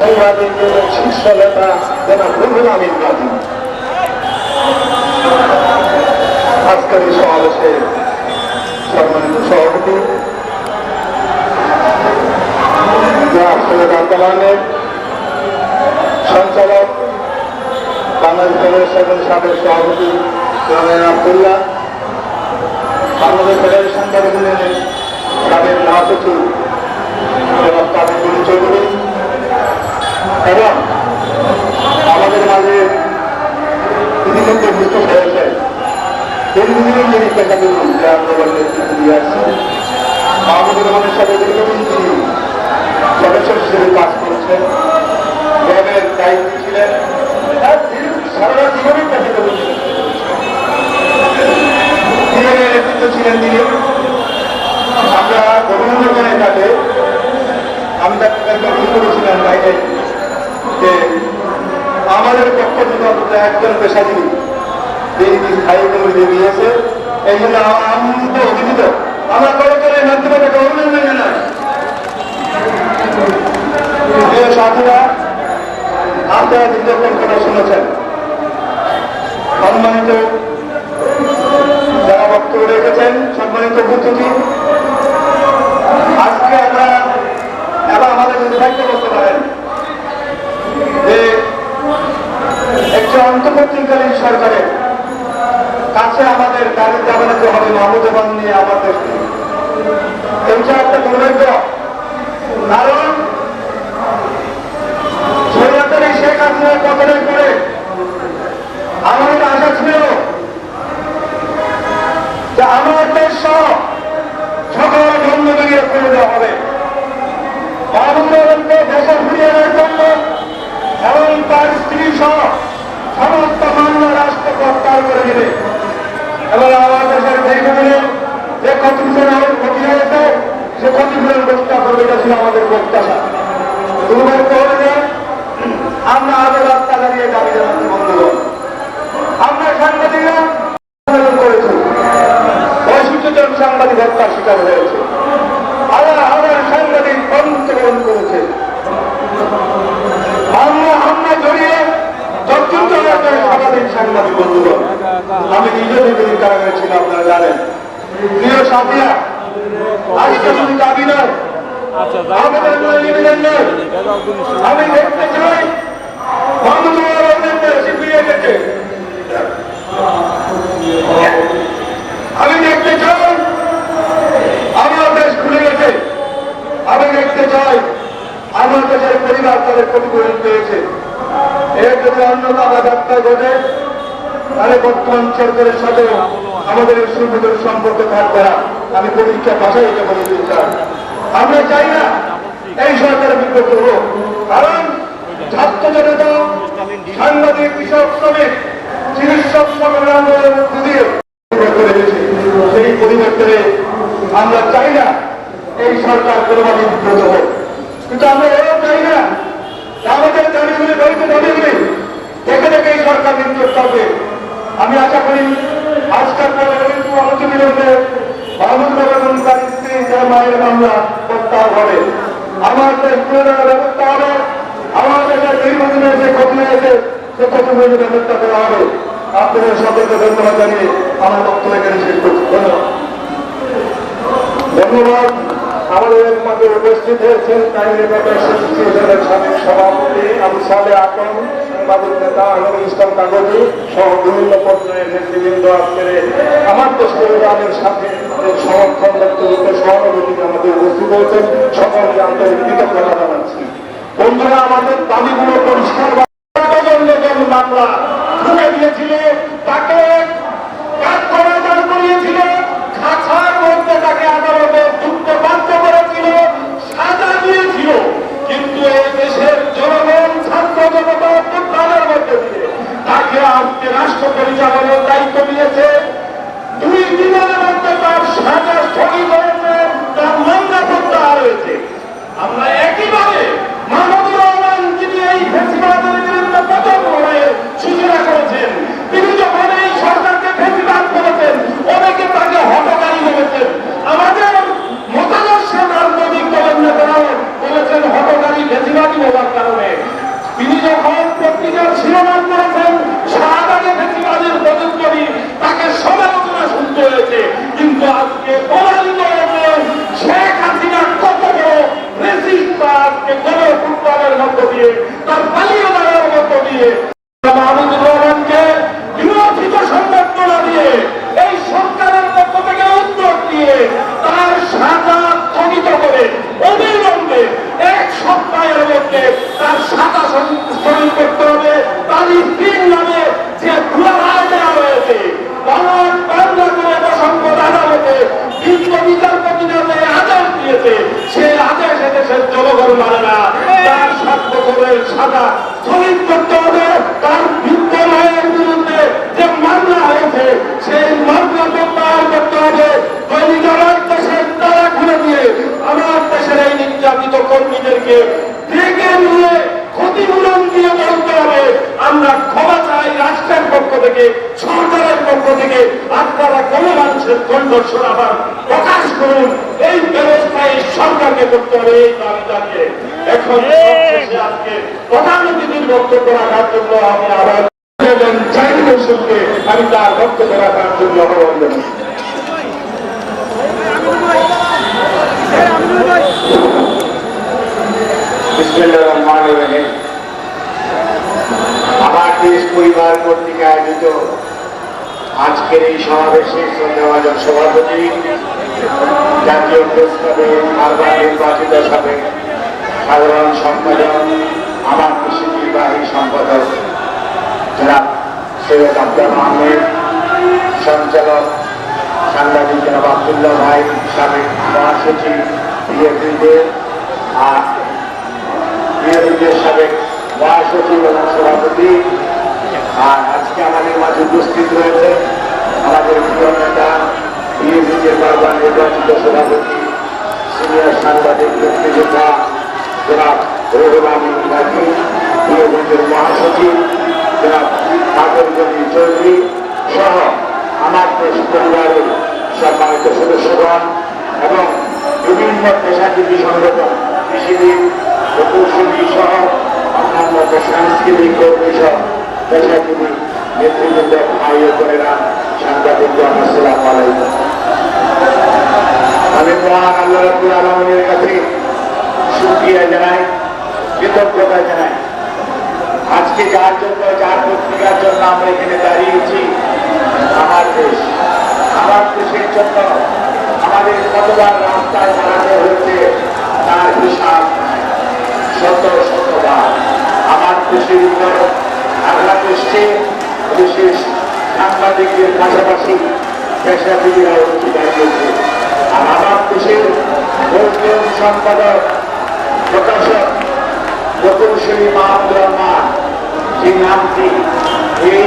শীর্ষ নেতা জনাব রুহুল আমিন গাজী আজকের এই সমাবেশে সম্মানিত সভাপতি আন্দোলনের সঞ্চালক বাংলাদেশ ফেডারেশনের সাবেক সভাপতি আবদুল্লাহ বাংলাদেশ ফেডারেশন সাবেক মহাসচিব এবং আমাদের মাঝে ইতিমধ্যে উপস্থিত হয়েছে। দীর্ঘদিনের যিনি পেশাগুলো যে আন্দোলন নেতৃত্ব দিয়ে আসছেন রহমানের সাথে দীর্ঘদিন তিনি সদস্য হিসেবে কাজ করেছেন দলের দায়িত্ব ছিলেন সারা জীবনই ছিলেন জীবনের ছিলেন তিনি, আমরা জানাই তাকে। আমি তাকে করেছিলাম বাইরে। যে আমাদের পক্ষ থেকে একজন পেশাজীবী তিনি স্থায়ী কমিটি দিয়েছে। এই জন্য আমরা অভিনীত আমরা করে করে মাধ্যমে অভিনন্দন জানাই। প্রিয় সাথীরা আপনারা দীর্ঘক্ষণ কথা শুনেছেন। সম্মানিত যারা বক্তব্য রেখেছেন, সম্মানিত উপস্থিতি। আজকে আমরা এবং আমাদের দুর্ভাগ্য করতে পারেন যে একটি অন্তর্বর্তীকালীন সরকারের কাছে আমাদের গাড়ি জানাতে হবে মমতাবান নিয়ে আমাদের এইটা একটা দুর্ভাগ্য, কারণ সরকারি শেখ হাসিনার পতনের পরে আমাদের আশা ছিল যে আমার দেশ সহ সকল বন্ধ মিলিয়ে করে দেওয়া হবে। মাহমুদকে দেশে ফিরিয়ে আনার জন্য এবং তার স্ত্রী সহ সমস্ত মামলা রাষ্ট্র প্রত্যাহার করে দেবে। এবং আমার দেশের দীর্ঘদিনের যে ক্ষতিপূরণ ক্ষতি হয়েছে, সে ক্ষতিপূরণ প্রস্তাব করবে, এটা ছিল আমাদের প্রত্যাশা। দুর্ভাগ্য হল আমরা আরও রাস্তা দাঁড়িয়ে দাবি জানাতে বন্ধ করব আমরা সাংবাদিকরা করেছি। জন সাংবাদিক হত্যার শিকার হয়েছে হাজার হাজার সাংবাদিক অংশগ্রহণ করেছে আমরা আমরা জড়িয়ে চতুর্থ রাজ্যের সাংবাদিক বন্ধুগণ আমি নিজে নিজে কারাগারে ছিলাম আপনারা জানেন। প্রিয় সাথীরা আজকে শুধু দাবি নয় আচ্ছা। আমি দেখতে চাই আমি দেখতে চাই আমার দেশ খুলে গেছে। আমি দেখতে চাই আমার দেশের পরিবার তাদের ক্ষতিপূরণ পেয়েছে। এর যদি অন্যতা বাধাত্মা ঘটে, তাহলে বর্তমান সরকারের সাথে আমাদের সুবিধার সম্পর্ক থাকবে আমি পরীক্ষা ভাষায় এটা বলে দিতে চাই। আমরা চাই না এই সরকারের বিপক্ষ হোক। কারণ ছাত্র জনতা, সাংবাদিক, কৃষক, শ্রমিক, চিকিৎসক সকলের আন্দোলনের মধ্যে দিয়ে সেই পরিবর্তনে আমরা চাই না এই সরকার কোনোভাবে বিব্রত হোক। কিন্তু আমরা আমাদের দাবিগুলি বৈধ দাবিগুলি দেখে দেখে এই সরকার নির্দেশ করবে। আমি আশা করি আজকাল কিন্তু মাহমুদ বেগম তার স্ত্রী তার মায়ের মামলা প্রত্যাহার হবে। দেশ তুলে ব্যবস্থা হবে দীর্ঘদিনের যে ক্ষতি হয়েছে সে ক্ষতিপূরণের ব্যবস্থা করা হবে। আপনাদের সকলকে ধন্যবাদ জানিয়ে আমার বক্তব্য এখানে শেষ করছি। ধন্যবাদ। ধন্যবাদ। আমাদের মধ্যে উপস্থিত হয়েছেন টাইম সভাপতি আবু সালে আকম সাংবাদিক নেতা আলম ইসলাম কাগজি সহ বিভিন্ন পর্যায়ের নেতৃবৃন্দ আজকের আমার দেশ পরিবারের সাথে সমর্থন ব্যক্তিগত সহানুভূতি আমাদের উপস্থিত হয়েছেন, সকলকে আন্তরিক কৃতজ্ঞতা জানাচ্ছি। বন্ধুরা, আমাদের দাবিগুলো পরিষ্কার ইসলামকে গড়ে উত্থানের মধ্য দিয়ে তার পালিয়ে দেওয়ার মধ্য দিয়ে সাজা স্থগিত করতে হবে। তার বিজ্ঞ রায়ের বিরুদ্ধে যে মামলা হয়েছে, সেই মামলা প্রত্যাহার করতে হবে। দৈনিক আমার দেশের তারা দিয়ে আমার দেশের এই নির্যাতিত কর্মীদেরকে ডেকে নিয়ে ক্ষতিপূরণ দিয়ে বলতে হবে। আমরা ক্ষমা চাই রাষ্ট্রের পক্ষ থেকে, সরকারের পক্ষ থেকে। আপনারা কোনো মানুষের কণ্ঠস্বর আবার প্রকাশ করুন। এই ব্যবস্থা সরকারকে করতে হবে, এই দাবি এখন প্রধান অতিথির বক্তব্য রাখার জন্য আমি আবার আমি তার বক্তব্য রাখার জন্য আহ্বান আমার দেশ পরিবার কর্তৃক আয়োজিত আজকের এই সমাবেশে শ্রদ্ধাভাজন সভাপতি, জাতীয় প্রেস ক্লাবের নির্বাচিত সাবেক সাধারণ সম্পাদক আমার কৃষি নির্বাহী সম্পাদক জনাব সৈয়দ আব্দুল আহমেদ সঞ্চালক সাংবাদিক জনাব আবদুল্লাহ ভাই, সাবেক মহাসচিব বিএপিদের আর বিএনপির সাবেক মহাসচিব এবং সভাপতি। আর আজকে আমাদের মাঝে উপস্থিত রয়েছে আমাদের প্রিয় নেতা, বিএনপির বারবার নির্বাচিত সভাপতি, সিনিয়র সাংবাদিক মুক্তিযোদ্ধা জনাব রহুল গাজী বিএনপির মহাসচিব জনাব কাদের গনি চৌধুরী সহ আমার দেশ পরিবারের সম্মানিত সদস্যগণ এবং বিভিন্ন পেশাজীবী সংগঠন কৃষিবিদ প্রকৌশলী সহ অন্যান্য সাংস্কৃতিক কর্মী সহ পেশাজীবী নেতৃবৃন্দ ভাই বোনেরা সাংবাদিকগণ আসসালাম আলাইকুম আমি মহান আল্লাহ আলমিনের কাছে সুক্রিয়া জানাই। কৃতজ্ঞতা জানাই আজকে যার জন্য, যার পত্রিকার জন্য আমরা এখানে দাঁড়িয়েছি আমার দেশ। আমার দেশের জন্য আমাদের কতবার রাস্তায় দাঁড়াতে হয়েছে তার হিসাব শত, শতবার। আমার দেশের উপর আঘাত এসছে দেশের সাংবাদিকদের পাশাপাশি পেশাজীবীরা উঠে দাঁড়িয়েছে আর আমার দেশের সম্পাদক, প্রকাশক প্রকৌশলী মাহমুদ রহমান যে নামটি এই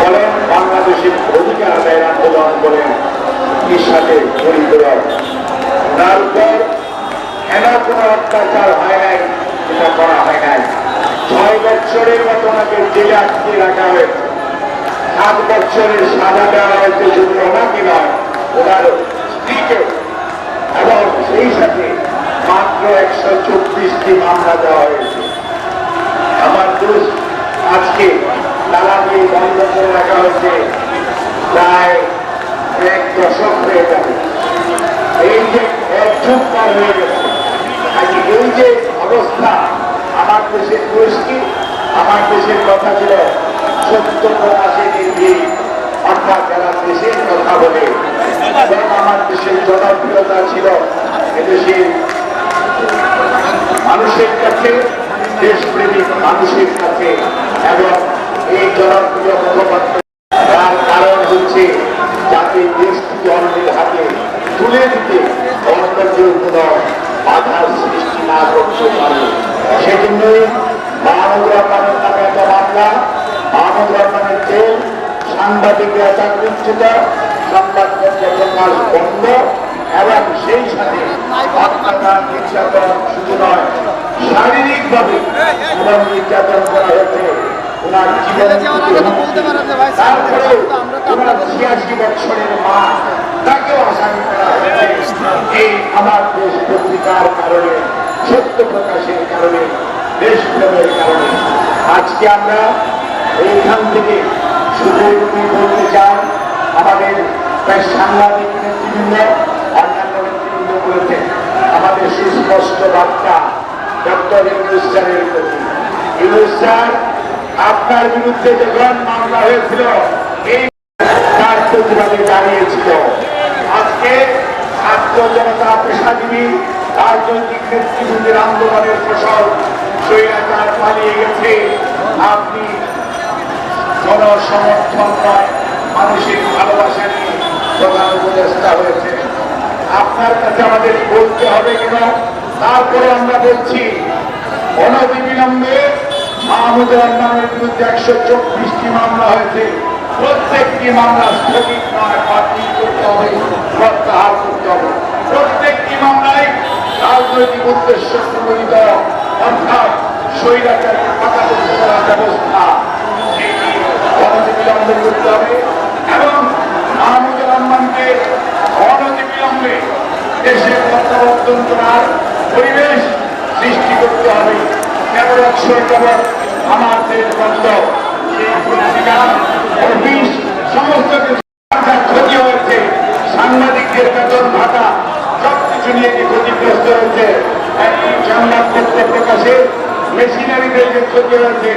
বলেন বাংলাদেশের অধিকার আদায়ের আন্দোলন বলেন এর সাথে জড়িত তার উপর কোনো অত্যাচার হয় নাই এটা করা হয় নাই। ছয় বছরের মতো ওনাকে জেলে আটকে রাখা হয়েছে। সাত বছরের সাজা দেওয়া হয়েছে শুধু ওনাকে নয়, ওনার স্ত্রীকে এবং সেই সাথে মাত্র একশো চব্বিশটি মামলা দেওয়া হয়েছে। আমার দোষ আজকে দালালি বন্ধ করে রাখা হয়েছে। প্রায় এক দশক হয়ে যাবে। এই যে এক যুগ পার হয়ে গেছে। আজকে এই যে অবস্থা আমার দেশের গোষ্ঠী, আমার দেশের কথা ছিল সত্য প্রকাশে নির্ভীক অর্থাৎ যারা দেশের কথা বলে আমার দেশের জনপ্রিয়তা ছিল এদেশের মানুষের কাছে দেশপ্রেমিক মানুষের কাছে এবং এই জনপ্রিয় মুখপাত্র, তার কারণ হচ্ছে যাতে দেশটি অন্যের হাতে তুলে দিতে অন্য কোনো বাধার সৃষ্টি না করতে পারে। সেজন্যই মাহমুদ রহমানের নামে একটা মামলা মাহমুদ রহমানের জেল, সাংবাদিকরা চাকরিচ্যুত সংবাদপত্র প্রকাশ বন্ধ এবং সেই সাথে অত্যাচার নির্যাতন শুধু নয় শারীরিকভাবে এবং নির্যাতন করা হয়েছে ওনার জীবন তারপরেও ওনার ছিয়াশি বছরের মা তাকেও আসামি করা হয়েছে। এই আমার দেশ পত্রিকার কারণে সত্য প্রকাশের কারণে দেশপ্রেমের কারণে। আজকে আমরা এইখান থেকে শুধু বলতে চাই? আমাদের সাংবাদিক নেতৃবৃন্দ বলেছেন আমাদের সুস্পষ্ট বার্তা ডক্টর ইউনুস স্যারের প্রতি। ইউনুস স্যার, আপনার বিরুদ্ধে যখন মামলা হয়েছিল, এই তার প্রতিবাদে দাঁড়িয়েছিল আজকে ছাত্র জনতা পেশাজীবী, রাজনৈতিক নেতৃবৃন্দের আন্দোলনের ফসল স্বৈরাচার পালিয়ে গেছে। আপনি জনসমর্থন নয়, মানুষের ভালোবাসা নিয়ে প্রধান উপদেষ্টা হয়েছে আপনার কাছে আমাদের বলতে হবে কেন? তারপরে আমরা বলছি অনবিলম্বে মাহমুদুর রহমানের বিরুদ্ধে একশো চব্বিশটি মামলা হয়েছে। প্রত্যেকটি মামলা স্থগিত নয়, বাতিল করতে হবে, প্রত্যাহার করতে হবে। প্রত্যেকটি মামলায় রাজনৈতিক উদ্দেশ্য প্রণোদিত অর্থাৎ স্বৈরাচারকে পাকাপোক্ত করার ব্যবস্থা এটি অনতিবিলম্বে করতে হবে এবং মাহমুদুর রহমানকে অনতিবিলম্বে প্রত্যাবর্তন করার পরিবেশ সৃষ্টি করতে হবে। অক্ষর কেবল আমার দেশ বন্ধ। অফিস সমস্ত কিছু ক্ষতি হয়েছে। সাংবাদিকদের বেতন ভাতা সবকিছু নিয়ে যে ক্ষতিগ্রস্ত হয়েছে একটি সংবাদপত্র প্রকাশে মেশিনারিদের যে ক্ষতি হয়েছে।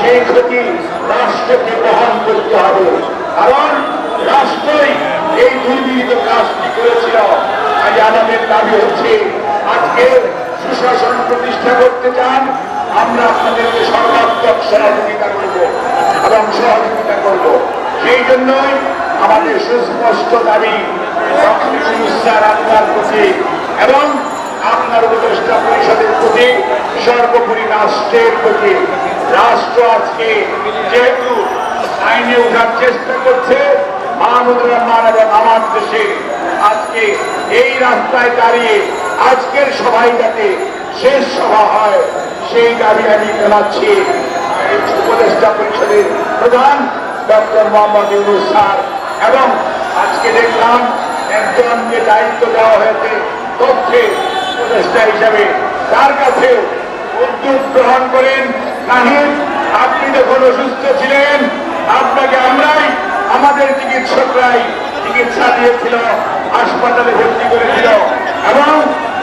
সেই ক্ষতি রাষ্ট্রকে বহন করতে হবে। কারণ রাষ্ট্রই এই দুর্নীত কাজটি করেছিল। আজ আমাদের দাবি হচ্ছে, আজকে সুশাসন প্রতিষ্ঠা করতে চান, আমরা আপনাদেরকে সর্বাত্মক সহযোগিতা করব এবং সহযোগিতা করব। সেই জন্যই আমাদের সুস্পষ্ট দাবি আপনার প্রতি এবং আপনার উপদেষ্টা পরিষদের প্রতি, সর্বোপরি রাষ্ট্রের প্রতি। রাষ্ট্র আজকে যেহেতু আইনে ওঠার চেষ্টা করছে রহমান এবং আমার দেশে আজকে এই রাস্তায় দাঁড়িয়ে আজকের সভায় যাতে শেষ সভা হয়, সেই দাবি আমি জানাচ্ছি। উপদেষ্টা পরিষদের প্রধান ডক্টর মোহাম্মদ ইউনুস স্যার, এবং আজকে দেখলাম একজনকে দায়িত্ব দেওয়া হয়েছে তথ্যে উপদেষ্টা হিসাবে, তার কাছে উদ্যোগ গ্রহণ করেন নাহিদ। আপনি যখন অসুস্থ ছিলেন, আপনাকে আমরাই, আমাদের চিকিৎসকরাই চিকিৎসা দিয়েছিল হাসপাতালে ভর্তি করেছিল এবং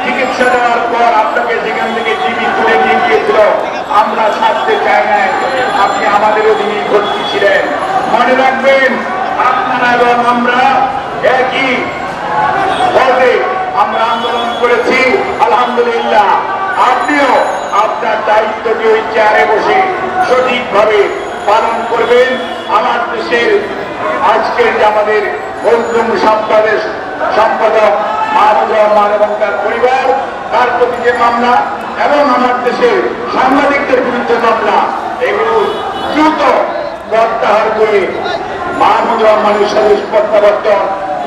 চিকিৎসা দেওয়ার পর আপনাকে সেখান থেকে টিভি তুলে নিয়ে গিয়েছিল, আমরা ছাড়তে চাই না। আপনি আমাদের অধীনে ভর্তি ছিলেন। মনে রাখবেন, আপনারা এবং আমরা একই পদে আমরা আন্দোলন করেছি, আলহামদুলিল্লাহ। আপনিও আপনার দায়িত্বটি ওই চেয়ারে বসে সঠিকভাবে পালন করবেন। আমার দেশের আজকের যে আমাদের মজলুম সম্পাদক সম্পাদক মাহমুদ রহমান এবং তার পরিবার, তার প্রতি যে মামলা এবং আমার দেশের সাংবাদিকদের বিরুদ্ধে মামলা, এগুলো দ্রুত প্রত্যাহার করে মাহমুদ রহমানের স্বদেশ প্রত্যাবর্তন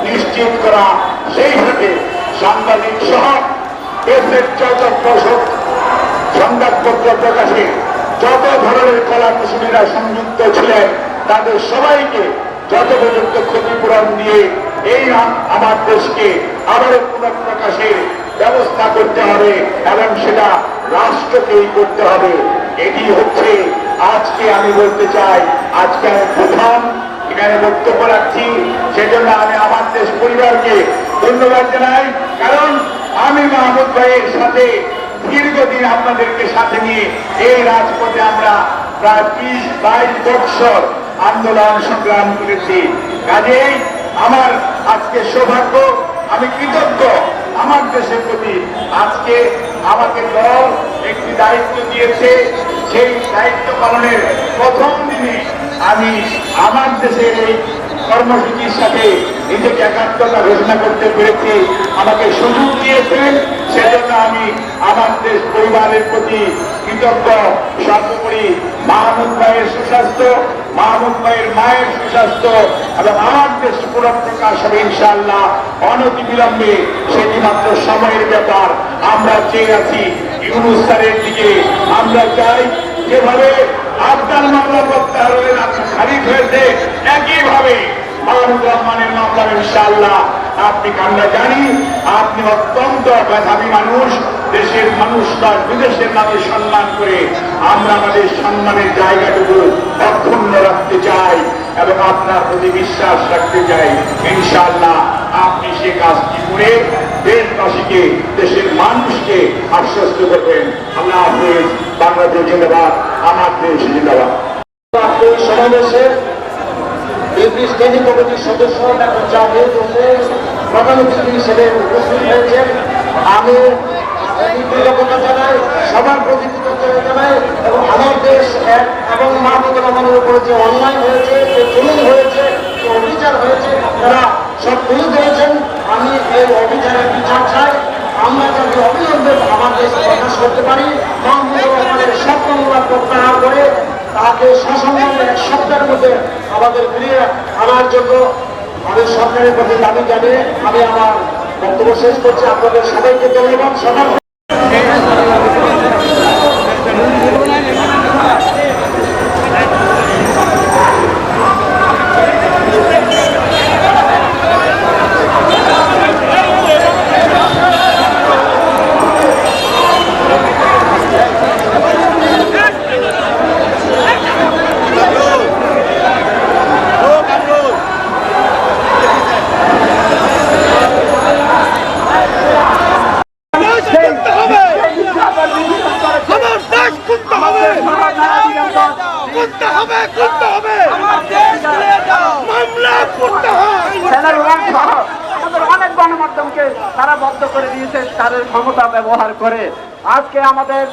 নিশ্চিত করা, সেই সাথে সাংবাদিক সহ দেশের যত প্রসব সংবাদপত্র প্রকাশে, যত ধরনের কলা কুশলীরা সংযুক্ত ছিলেন, তাদের সবাইকে যথোপযুক্ত ক্ষতিপূরণ দিয়ে এই আমার দেশকে আবারও পুনঃপ্রকাশের ব্যবস্থা করতে হবে এবং সেটা রাষ্ট্রকেই করতে হবে, এটি হচ্ছে আজকে আমি বলতে চাই, আজকে আমি প্রথম এখানে বক্তব্য রাখছি, সেজন্য আমি আমার দেশ পরিবারকে ধন্যবাদ জানাই, কারণ আমি মাহমুদ ভাইয়ের সাথে দীর্ঘদিন আপনাদেরকে সাথে নিয়ে এই রাজপথে আমরা প্রায় বিশ বাইশ বৎসর আন্দোলন সংগ্রাম করেছি। কাজেই আমার আজকে সৌভাগ্য, আমি কৃতজ্ঞ আমার দেশের প্রতি। আজকে আমাকে দল একটি দায়িত্ব দিয়েছে, সেই দায়িত্ব পালনের প্রথম দিনে আমি আমার দেশের এই কর্মসূচির সাথে নিজেকে একাত্মতা ঘোষণা করতে পেরেছি। আমাকে সুযোগ দিয়েছেন সেজন্য আমি আমার দেশ পরিবারের প্রতি কৃতজ্ঞ। সর্বোপরি মাহমুদ ভাইয়ের সুস্বাস্থ্য ভাইয়ের মায়ের সুস্বাস্থ্য এবং আমার দেশ পুনঃপ্রকাশ হবে ইনশাআল্লাহ। অনতি বিলম্বে সেটি মাত্র সময়ের ব্যাপার। আমরা চেয়ে আছি ইউনুস স্যারের দিকে। আমরা চাই যেভাবে আফগান মামলা প্রত্যাহার হয়ে খারিজ হয়েছে, একইভাবে মাহমুদ রহমানের মামলা ইনশাআল্লাহ আপনি আমরা জানি, আপনি অত্যন্ত মেধাবী মানুষ, দেশের মানুষ তার বিদেশের নামে সম্মান করে আমরা আমাদের সম্মানের জায়গাটুকু অক্ষুণ্ণ রাখতে চাই এবং আপনার প্রতি বিশ্বাস রাখতে চাই। ইনশাআল্লাহ আপনি সে কাজটি করে দেশবাসীকে, দেশের মানুষকে আশ্বস্ত করবেন। আল্লাহ হাফেজ, বাংলাদেশ জিন্দাবাদ, আমার দেশ জিন্দাবাদ। সমাবেশে কমিটির সদস্য ডাক্তার জাভেদ হোসেন প্রধান হিসেবে উপস্থিত হয়েছেন। আমি সবার প্রতি কৃতজ্ঞতা এবং আমার দেশ এবং মাহমুদুর রহমানের উপরে হয়েছে, যে জুলুম হয়েছে, যে অবিচার হয়েছে, তারা সব তুলে ধরেছেন। আমি এই অবিচারের বিচার চাই। আমরা আমার দেশ প্রকাশ করতে পারি রহমানের সব মামলা প্রত্যাহার করে তাকে মধ্যে আমাদের ফিরিয়ে আনার জন্য আমি সরকারের প্রতি দাবি জানিয়ে আমি আমার বক্তব্য শেষ করছি। আপনাদের সবাইকে ধন্যবাদ সবার আমার দেশ করতে হবে করতে হবে করতে হবে মামলা করতে হয় আমাদের অনেক গণমাধ্যমকে তারা বন্ধ করে দিয়েছে তাদের ক্ষমতা ব্যবহার করে আজকে আমাদের